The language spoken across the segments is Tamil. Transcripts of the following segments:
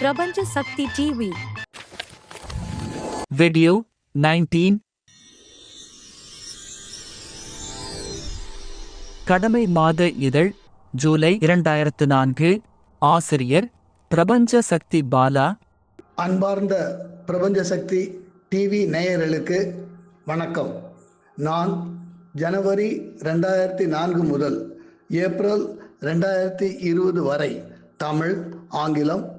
பிரபஞ்ச சக்தி டிவி Video 19 கடமை மாத இதழ் ஜூலை இரண்டாயிரத்து நான்கு. ஆசிரியர் பிரபஞ்ச சக்தி பாலா. அன்பார்ந்த பிரபஞ்ச சக்தி டிவி நேயர்களுக்கு வணக்கம். நான் ஜனவரி ரெண்டாயிரத்தி நான்கு முதல் ஏப்ரல் ரெண்டாயிரத்தி இருபது வரை தமிழ் ஆங்கிலம்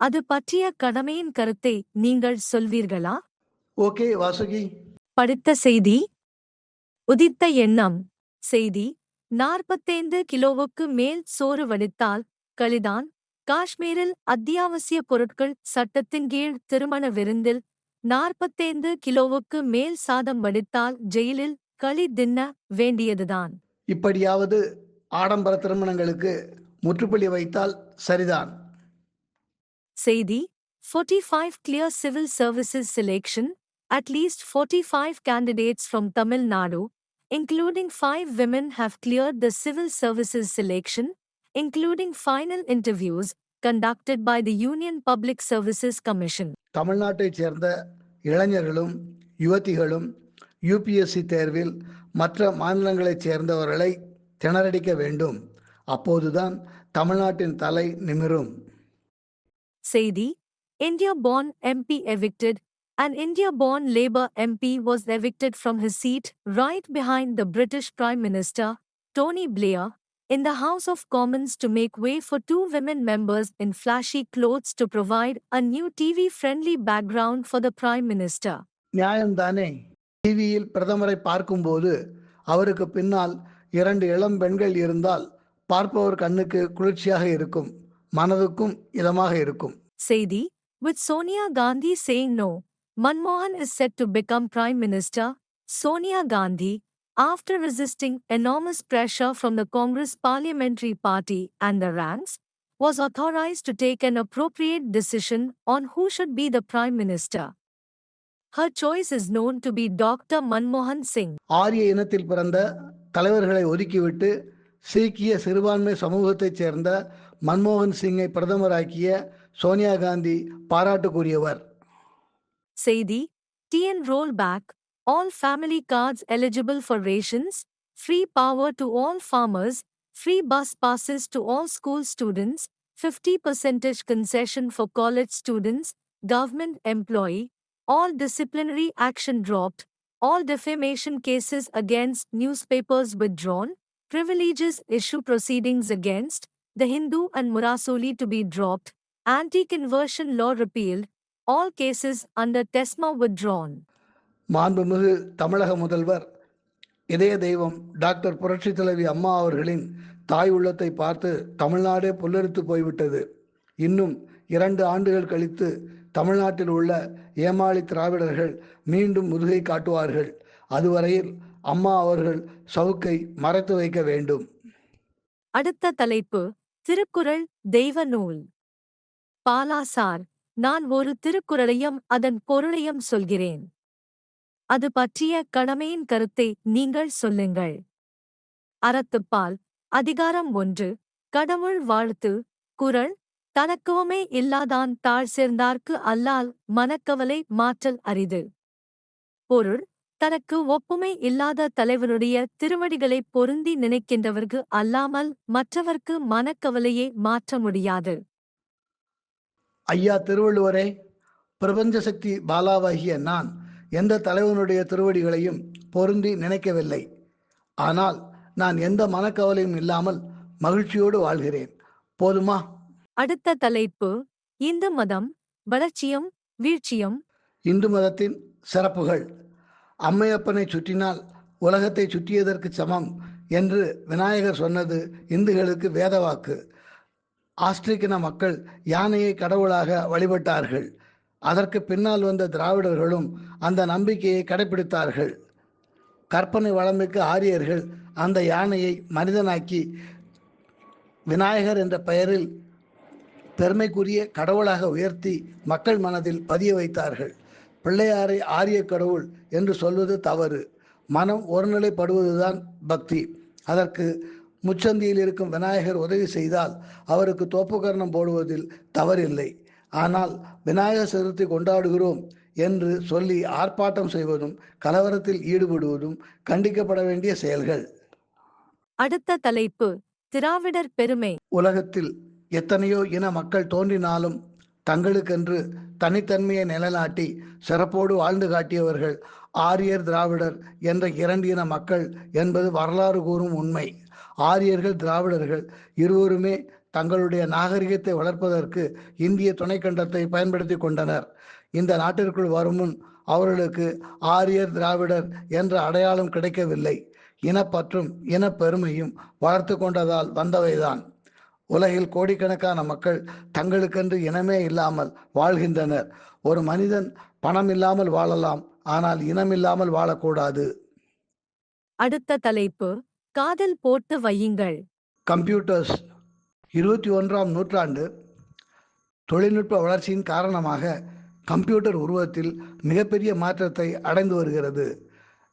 அது பற்றிய கடமையின் கருத்தை நீங்கள் சொல்வீர்களா? ஓகே வாசுகி. படித்த செய்தி? உதித்த எண்ணம். செய்தி நாற்பத்தைந்து கிலோவுக்கு மேல் சோறு வடித்தால் களிதான் காஷ்மீரில் அத்தியாவசிய பொருட்கள் சட்டத்தின் கீழ் திருமண விருந்தில் நாற்பத்தைந்து கிலோவுக்கு மேல் சாதம் வடித்தால் ஜெயிலில் களி தின்ன வேண்டியதுதான். இப்படியாவது ஆடம்பர திருமணங்களுக்கு முற்றுப்புள்ளி வைத்தால் சரிதான். செய்தி forty five clear civil services selection at least forty five candidates from Tamil Nadu including five women have clear the civil services selection including final interviews conducted by the Union Public Services Commission தமிழ்நாட்டைச் சேர்ந்த இளைஞர்களும் யுவதிகளும் யூபிஎஸ்சி தேர்வில் மற்ற மாநிலங்களைச் சேர்ந்தவர்களை திணறடிக்க வேண்டும் அப்போதுதான் தமிழ்நாட்டின் தலை நிமிரும் செய்தி India born MP evicted An India born Labour MP was evicted from his seat right behind the British Prime Minister, Tony Blair, in the House of Commons to make way for two women members in flashy clothes to provide a new TV friendly background for the Prime Minister. நியாயம்தானே டிவியில் பிரதமரை பார்க்கும்போது அவருக்கு பின்னால் இரண்டு இளம் பெண்கள் இருந்தால் பார்ப்பவர் கண்ணுக்கு குளிர்ச்சியாக இருக்கும் மனதுக்கும் இதமாக இருக்கும் Seidi, with Sonia Gandhi saying no, Manmohan is set to become Prime Minister. Sonia Gandhi, after resisting enormous pressure from the Congress Parliamentary Party and the ranks, was authorized to take an appropriate decision on who should be the Prime Minister. Her choice is known to be Dr. Manmohan Singh. ஆரிய இனத்தில் பிறந்த தலைவர்களை ஒதுக்கிவிட்டு சீக்கிய சிறுபான்மை சமூகத்தைச் சேர்ந்த மன்மோகன் சிங்கை பிரதமராக்கிய Sonia Gandhi பாராட்டுக்குரியவர் Seidi, TN rollback, all family cards eligible for rations, free power to all farmers, free bus passes to all school students, 50% concession for college students, government employee, all disciplinary action dropped, all defamation cases against newspapers withdrawn, privileges issue proceedings against the Hindu and Murasoli to be dropped, anti-conversion law repealed, all cases under TESMA withdrawn. மாண்புமிகு தமிழக முதல்வர் இதய தெய்வம் டாக்டர் புரட்சி தலைவி அம்மா அவர்களின் தாய் உள்ளத்தை பார்த்து தமிழ்நாடே புல்லரித்து போய்விட்டது. இன்னும் இரண்டு ஆண்டுகள் கழித்து தமிழ்நாட்டில் உள்ள ஏமாளி திராவிடர்கள் மீண்டும் முதுகை காட்டுவார்கள். அதுவரையில் அம்மா அவர்கள் சவுக்கை மறைத்து வைக்க வேண்டும். அடுத்த தலைப்பு திருக்குறள் தெய்வ நூல் பாலாசார் நான் ஒரு திருக்குறளையும் அதன் பொருளையும் சொல்கிறேன். அது பற்றிய கடமையின் கருத்தை நீங்கள் சொல்லுங்கள். அறத்துப்பால் அதிகாரம் ஒன்று கடவுள் வாழ்த்து குரல் தனக்குவமே இல்லாதான் தாழ் சேர்ந்தார்க்கு அல்லால் மனக்கவலை மாற்றல் அரிது. பொருள் தனக்கு ஒப்புமை இல்லாத தலைவனுடைய திருவடிகளை பொருந்தி நினைக்கின்றவர்க்கு அல்லாமல் மற்றவர்க்கு மனக்கவலையே மாற்ற முடியாது. ஐயா திருவள்ளுவரே பிரபஞ்ச சக்தி பாலாவாகிய நான் எந்த தலைவனுடைய திருவடிகளையும் பொருந்தி நினைக்கவில்லை. ஆனால் நான் எந்த மனக்கவலையும் இல்லாமல் மகிழ்ச்சியோடு வாழ்கிறேன். போதுமா? அடுத்த தலைப்பு இந்து மதம் வளர்ச்சியும் வீழ்ச்சியும். இந்து மதத்தின் சிறப்புகள். அம்மையப்பனை சுற்றினால் உலகத்தை சுற்றியதற்கு சமம் என்று விநாயகர் சொன்னது இந்துக்களுக்கு வேதவாக்கு. ஆஸ்திரிக்கின மக்கள் யானையை கடவுளாக வழிபட்டார்கள். அதற்கு பின்னால் வந்த திராவிடர்களும் அந்த நம்பிக்கையை கடைபிடித்தார்கள் கற்பனை வளமிக்க ஆரியர்கள் அந்த யானையை மனிதனாக்கி விநாயகர் என்ற பெயரில் பெருமைக்குரிய கடவுளாக உயர்த்தி மக்கள் மனதில் பதிய வைத்தார்கள். பிள்ளையாரை ஆரிய கடவுள் என்று சொல்வது தவறு. மனம் ஒருநிலைப்படுவதுதான் பக்தி. அதற்கு முச்சந்தியில் இருக்கும் விநாயகர் உதவி செய்தால் அவருக்கு தோப்புக்கரணம் போடுவதில் தவறில்லை. ஆனால் விநாயகர் சதுர்த்தி கொண்டாடுகிறோம் என்று சொல்லி ஆர்ப்பாட்டம் செய்வதும் கலவரத்தில் ஈடுபடுவதும் கண்டிக்கப்பட வேண்டிய செயல்கள். அடுத்த தலைப்பு திராவிடர் பெருமை. உலகத்தில் எத்தனையோ இன மக்கள் தோன்றினாலும் தங்களுக்கென்று தனித்தன்மையை நிலைநாட்டி சிறப்போடு வாழ்ந்து காட்டியவர்கள் ஆரியர் திராவிடர் என்ற இரண்டு இன மக்கள் என்பது வரலாறு கூறும் உண்மை. ஆரியர்கள் திராவிடர்கள் இருவருமே தங்களுடைய நாகரிகத்தை வளர்ப்பதற்கு இந்திய துணைக்கண்டத்தை பயன்படுத்தி கொண்டனர். இந்த நாட்டிற்குள் வரும் முன் அவர்களுக்கு ஆரியர் திராவிடர் என்ற அடையாளம் கிடைக்கவில்லை. இனப்பற்றும் இனப்பெருமையும் வளர்த்து கொண்டதால் வந்தவைதான். உலகில் கோடிக்கணக்கான மக்கள் தங்களுக்கென்று இனமே இல்லாமல் வாழ்கின்றனர். ஒரு மனிதன் பணம் இல்லாமல் வாழலாம் ஆனால் இனம் இல்லாமல் வாழக்கூடாது. அடுத்த தலைப்பு காதல் போட்டு வையுங்கள். கம்ப்யூட்டர்ஸ் இருபத்தி ஒன்றாம் நூற்றாண்டு தொழில்நுட்ப வளர்ச்சியின் காரணமாக கம்ப்யூட்டர் உருவத்தில் மிகப்பெரிய மாற்றத்தை அடைந்து வருகிறது.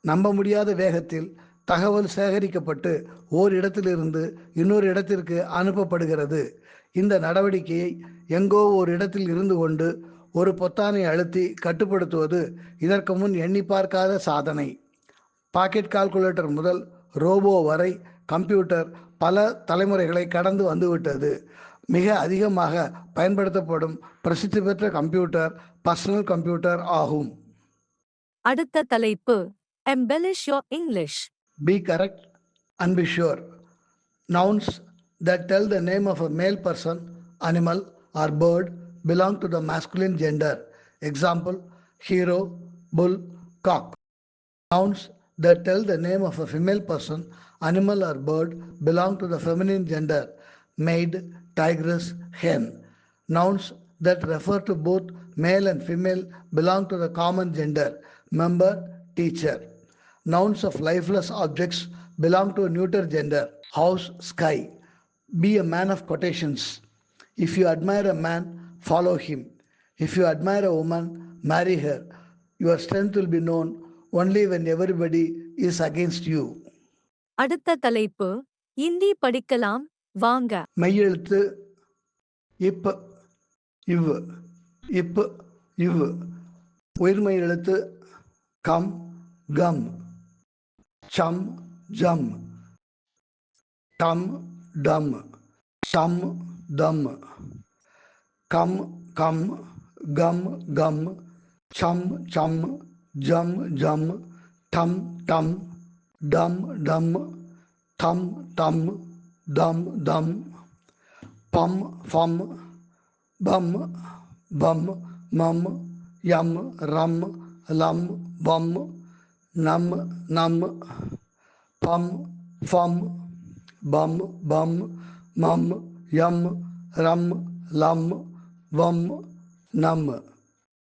நம்ப முடியாத வேகத்தில் தகவல் சேகரிக்கப்பட்டு ஓர் இடத்திலிருந்து இன்னொரு இடத்திற்கு அனுப்பப்படுகிறது. இந்த நடவடிக்கையை எங்கோ ஒரு இடத்தில் இருந்து கொண்டு ஒரு பொத்தானை அழுத்தி கட்டுப்படுத்துவது இதற்கு முன் எண்ணி பார்க்காத சாதனை. பாக்கெட் கால்குலேட்டர் முதல் ரோபோ வரை கம்ப்யூட்டர் பல தலைமுறைகளை கடந்து வந்துவிட்டது மிக அதிகமாக பயன்படுத்தப்படும் பிரசித்தி பெற்ற கம்ப்யூட்டர் பர்சனல் கம்ப்யூட்டர் ஆகும் அடுத்த தலைப்பு embellish your English Be correct and be sure. Nouns that tell the name of a male person, animal, or bird belong to the masculine gender. Example hero, bull, cock. Nouns that tell the name of a female person, animal, or bird belong to the feminine gender. Maid, tigress, hen. Nouns that refer to both male and female belong to the common gender. Member, teacher. Nouns of lifeless objects belong to a neuter gender. House, sky. Be a man of quotations. If you admire a man, follow him. If you admire a woman, marry her. Your strength will be known only when everybody is against you. அடுத்த தலைப்பு இந்தி படிக்கலாம் வாங்க. மெய்யெழுத்து இப் இவ் இப் இவ். உயிர்மை எழுத்து கம் கம். சம் ஜம். டம் டம். சம் தம். கம் கம் கம் கம். சம் சம். ஜம் ஜம் டம் டம் டம் டம் தம் தம் தம் தம் பம் ஃபம் பம் பம் மம் யம் ரம் லம் வம் நம் நம் பம் ஃபம் பம் பம் மம் யம் ரம் லம் வம் நம்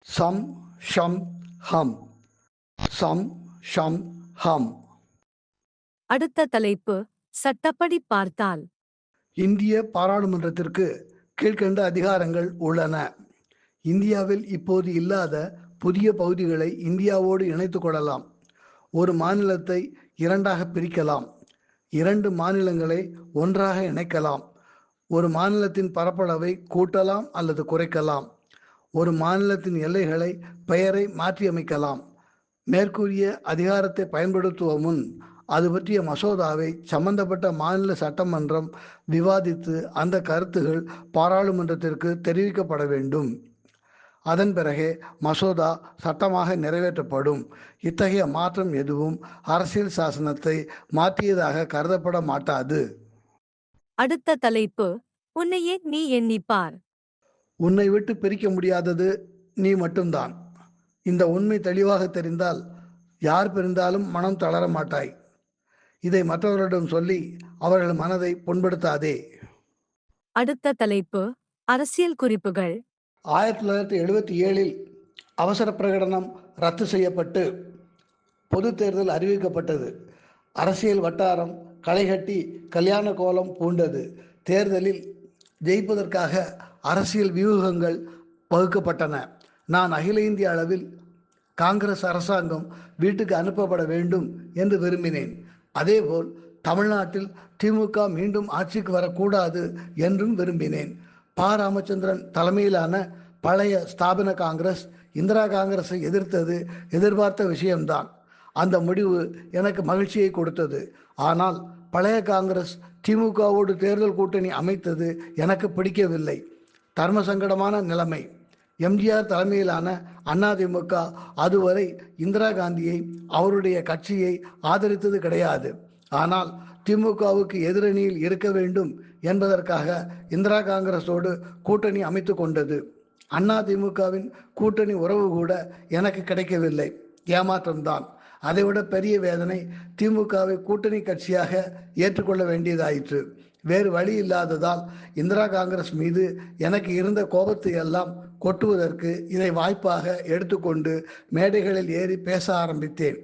சம் ஷம் ஹம் சம் ஷம் ஹம். அடுத்த தலைப்பு சட்டப்படி பார்த்தால். இந்திய பாராளுமன்றத்திற்கு கீழ்க்கண்ட அதிகாரங்கள் உள்ளன. இந்தியாவில் இப்போது இல்லாத புதிய பகுதிகளை இந்தியாவோடு இணைத்துக் கொள்ளலாம். ஒரு மாநிலத்தை இரண்டாக பிரிக்கலாம். இரண்டு மாநிலங்களை ஒன்றாக இணைக்கலாம். ஒரு மாநிலத்தின் பரப்பளவை கூட்டலாம் அல்லது குறைக்கலாம். ஒரு மாநிலத்தின் எல்லைகளை பெயரை மாற்றியமைக்கலாம். மேற்கூறிய அதிகாரத்தை பயன்படுத்துவ முன் அது பற்றிய மசோதாவை சம்பந்தப்பட்ட மாநில சட்டமன்றம் விவாதித்து அந்த கருத்துகள் பாராளுமன்றத்திற்கு தெரிவிக்கப்பட வேண்டும். அதன் பிறகே மசோதா சட்டமாக நிறைவேற்றப்படும். இத்தகைய மாற்றம் எதுவும் அரசியல் சாசனத்தை மாற்றியதாக கருதப்பட மாட்டாது. அடுத்த தலைப்பு உன்னையே நீ எண்ணிப்பார். உன்னை விட்டு பிரிக்க முடியாதது நீ மட்டும்தான். இந்த உண்மை தெளிவாக தெரிந்தால் யார் பிரிந்தாலும் மனம் தளர மாட்டாய். இதை மற்றவர்களிடம் சொல்லி அவர்கள் மனதை புண்படுத்தாதே. அடுத்த தலைப்பு அரசியல் குறிப்புகள். ஆயிரத்தி தொள்ளாயிரத்தி எழுபத்தி ஏழில் அவசர பிரகடனம் ரத்து செய்யப்பட்டு பொது தேர்தல் அறிவிக்கப்பட்டது. அரசியல் வட்டாரம் களைகட்டி கல்யாண கோலம் பூண்டது. தேர்தலில் ஜெயிப்பதற்காக அரசியல் வியூகங்கள் வகுக்கப்பட்டன. நான் அகில இந்திய அளவில் காங்கிரஸ் அரசாங்கம் வீட்டுக்கு அனுப்பப்பட வேண்டும் என்று விரும்பினேன். அதேபோல் தமிழ்நாட்டில் திமுக மீண்டும் ஆட்சிக்கு வரக்கூடாது என்றும் விரும்பினேன். ப. ராமச்சந்திரன் தலைமையிலான பழைய ஸ்தாபன காங்கிரஸ் இந்திரா காங்கிரஸை எதிர்த்தது எதிர்பார்த்த விஷயம்தான். அந்த முடிவு எனக்கு மகிழ்ச்சியை கொடுத்தது. ஆனால் பழைய காங்கிரஸ் திமுகவோடு தேர்தல் கூட்டணி அமைத்தது எனக்கு பிடிக்கவில்லை. தர்ம சங்கடமான நிலைமை. எம்ஜிஆர் தலைமையிலான அதிமுக அதுவரை இந்திரா காந்தியை அவருடைய கட்சியை ஆதரித்தது கிடையாது. ஆனால் திமுகவுக்கு எதிரணியில் இருக்க வேண்டும் என்பதற்காக இந்திரா காங்கிரஸோடு கூட்டணி அமைத்து கொண்டது. அதிமுகவின் கூட்டணி உறவு கூட எனக்கு கிடைக்கவில்லை. ஏமாற்றம்தான். அதைவிட பெரிய வேதனை திமுகவை கூட்டணி கட்சியாக ஏற்றுக்கொள்ள வேண்டியதாயிற்று. வேறு வழி இல்லாததால் இந்திரா காங்கிரஸ் மீது எனக்கு இருந்த கோபத்தை எல்லாம் கொட்டுவதற்கு இதை வாய்ப்பாக எடுத்துக்கொண்டு மேடைகளில் ஏறி பேச ஆரம்பித்தேன்.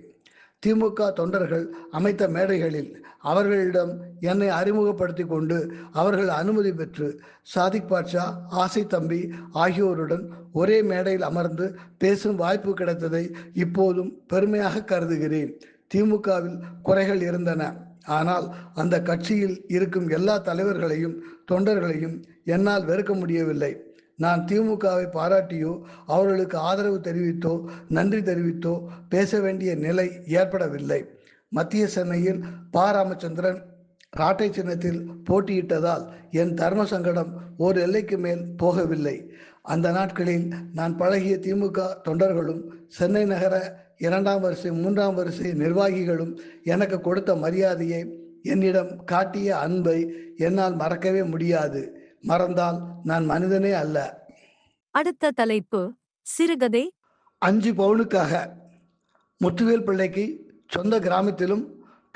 திமுக தொண்டர்கள் அமைத்த மேடைகளில் அவர்களிடம் என்னை அறிமுகப்படுத்தி கொண்டு அவர்கள் அனுமதி பெற்று சாதிக் பாட்ஷா ஆசை தம்பி ஆகியோருடன் ஒரே மேடையில் அமர்ந்து பேசும் வாய்ப்பு கிடைத்ததை இப்போதும் பெருமையாக கருதுகிறேன். திமுகவில் குறைகள் இருந்தன. ஆனால் அந்த கட்சியில் இருக்கும் எல்லா தலைவர்களையும் தொண்டர்களையும் என்னால் வெறுக்க முடியவில்லை. நான் திமுகவை பாராட்டியோ அவர்களுக்கு ஆதரவு தெரிவித்தோ நன்றி தெரிவித்தோ பேச வேண்டிய நிலை ஏற்படவில்லை. மத்திய சென்னையில் ப. ராமச்சந்திரன் ராட்டை சின்னத்தில் போட்டியிட்டதால் என் தர்ம சங்கடம் ஒரு எல்லைக்கு மேல் போகவில்லை. அந்த நாட்களில் நான் பழகிய திமுக தொண்டர்களும் சென்னை நகர இரண்டாம் வரிசை மூன்றாம் வரிசை நிர்வாகிகளும் எனக்கு கொடுத்த மரியாதையை என்னிடம் காட்டிய அன்பை என்னால் மறக்கவே முடியாது. மறந்தால் நான் மனிதனே அல்ல. அடுத்த தலைப்பு சிறுகதை. அஞ்சு பவுனுக்காக முத்துவேல் பிள்ளைக்கு சொந்த கிராமத்திலும்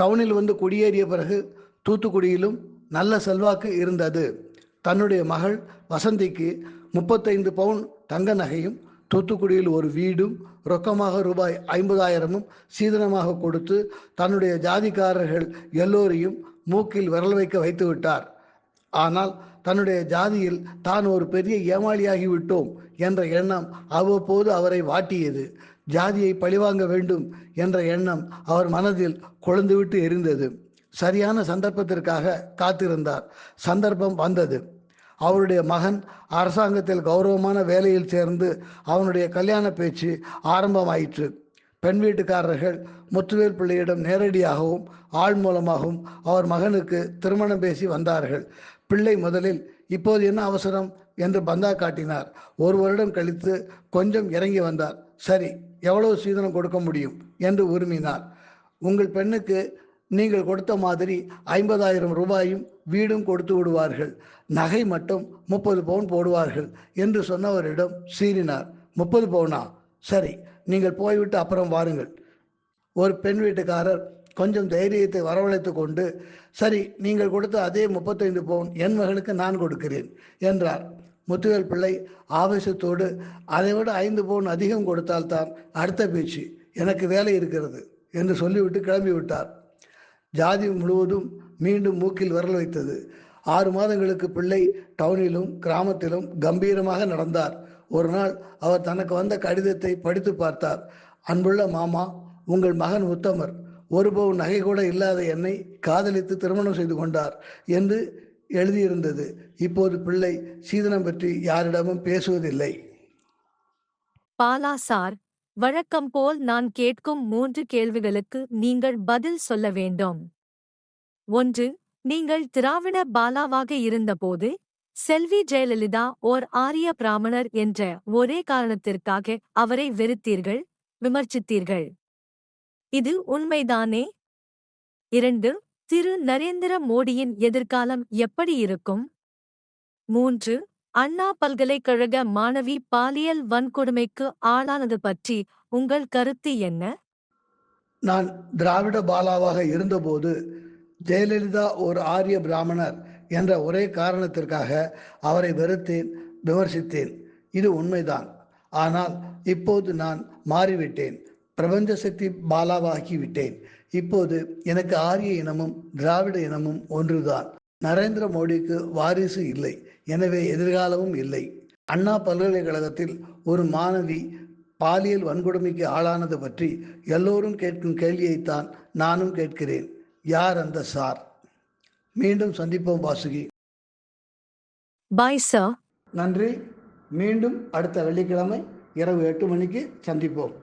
டவுனில் வந்து குடியேறிய பிறகு தூத்துக்குடியிலும் நல்ல செல்வாக்கு இருந்தது. தன்னுடைய மகள் வசந்திக்கு முப்பத்தைந்து பவுன் தங்க நகையும் தூத்துக்குடியில் ஒரு வீடும் ரொக்கமாக ரூபாய் ஐம்பதாயிரமும் சீதனமாக கொடுத்து தன்னுடைய ஜாதிக்காரர்கள் எல்லோரையும் மூக்கில் விரல் வைக்க வைத்து விட்டார். ஆனால் தன்னுடைய ஜாதியில் தான் ஒரு பெரிய ஏமாளியாகி விட்டோம் என்ற எண்ணம் அவ்வப்போது அவரை வாட்டியது. ஜாதியை பழிவாங்க வேண்டும் என்ற எண்ணம் அவர் மனதில் கொழுந்துவிட்டு எரிந்தது. சரியான சந்தர்ப்பத்திற்காக காத்திருந்தார். சந்தர்ப்பம் வந்தது. அவருடைய மகன் அரசாங்கத்தில் கௌரவமான வேலையில் சேர்ந்து அவனுடைய கல்யாண பேச்சு ஆரம்பமாயிற்று. பெண் வீட்டுக்காரர்கள் முத்துவேல் பிள்ளையிடம் நேரடியாகவும் ஆள் மூலமாகவும் அவர் மகனுக்கு திருமணம் பேசி வந்தார்கள். பிள்ளை முதலில் இப்போது என்ன அவசரம்? என்று பந்தா காட்டினார். ஒரு வருடம் கழித்து கொஞ்சம் இறங்கி வந்தார். சரி எவ்வளவு சீதனம் கொடுக்க முடியும்? என்று உரிமினார். உங்கள் பெண்ணுக்கு நீங்கள் கொடுத்த மாதிரி ஐம்பதாயிரம் ரூபாயும் வீடும் கொடுத்து விடுவார்கள். நகை மட்டும் முப்பது பவுன் போடுவார்கள் என்று சொன்னவரிடம் சீறினார். முப்பது பவுனா? சரி நீங்கள் போய்விட்டு அப்புறம் வாருங்கள். ஒரு பெண் வீட்டுக்காரர் கொஞ்சம் தைரியத்தை வரவழைத்து கொண்டு சரி நீங்கள் கொடுத்த அதே முப்பத்தைந்து பவுன் என் மகனுக்கு நான் கொடுக்கிறேன் என்றார். முத்துவேல் பிள்ளை ஆவேசத்தோடு அதை விட ஐந்து பவுன் அதிகம் கொடுத்தால்தான் அடுத்த பேச்சு. எனக்கு வேலை இருக்கிறது என்று சொல்லிவிட்டு கிளம்பி விட்டார் ஜாதி முழுவதும் மீண்டும் மூக்கில் விரல் வைத்தது. ஆறு மாதங்களுக்கு பிள்ளை டவுனிலும் கிராமத்திலும் கம்பீரமாக நடந்தார். ஒரு நாள் அவர் தனக்கு வந்த கடிதத்தை படித்து பார்த்தார். அன்புள்ள மாமா உங்கள் மகன் உத்தமர். ஒரு பவுன் நகை கூட இல்லாத என்னை காதலித்து திருமணம் செய்து கொண்டார் என்று எழுதியிருந்தது. இப்போது பிள்ளை சீதனம் பற்றி யாரிடமும் பேசுவதில்லை. பாலா வழக்கம்போல் நான் கேட்கும் மூன்று கேள்விகளுக்கு நீங்கள் பதில் சொல்ல வேண்டும். ஒன்று நீங்கள் திராவிட பாலாவாக இருந்தபோது செல்வி ஜெயலலிதா ஓர் ஆரிய பிராமணர் என்ற ஒரே காரணத்திற்காக அவரை வெறுத்தீர்கள் விமர்சித்தீர்கள். இது உண்மைதானே? இரண்டு திரு நரேந்திர மோடியின் எதிர்காலம் எப்படி இருக்கும்? மூன்று அண்ணா பல்கலைக்கழக மாணவி பாலியல் வன்கொடுமைக்கு ஆளானது பற்றி உங்கள் கருத்து என்ன? நான் திராவிட பாலாவாக இருந்தபோது ஜெயலலிதா ஒரு ஆரிய பிராமணர் என்ற ஒரே காரணத்திற்காக அவரை வெறுத்தேன் விமர்சித்தேன். இது உண்மைதான். ஆனால் இப்போது நான் மாறிவிட்டேன். பிரபஞ்ச சக்தி பாலாவாகி விட்டேன். இப்போது எனக்கு ஆரிய இனமும் திராவிட இனமும் ஒன்றுதான். நரேந்திர மோடிக்கு வாரிசு இல்லை. எனவே எதிர்காலமும் இல்லை. அண்ணா பல்கலைக்கழகத்தில் ஒரு மாணவி பாலியல் வன்கொடுமைக்கு ஆளானது பற்றி எல்லோரும் கேட்கும் கேள்வியைத்தான் நானும் கேட்கிறேன். யார் அந்த சார்? மீண்டும் சந்திப்போம் வாசுகி. பாய் சார் நன்றி. மீண்டும் அடுத்த வெள்ளிக்கிழமை இரவு எட்டு மணிக்கு சந்திப்போம்.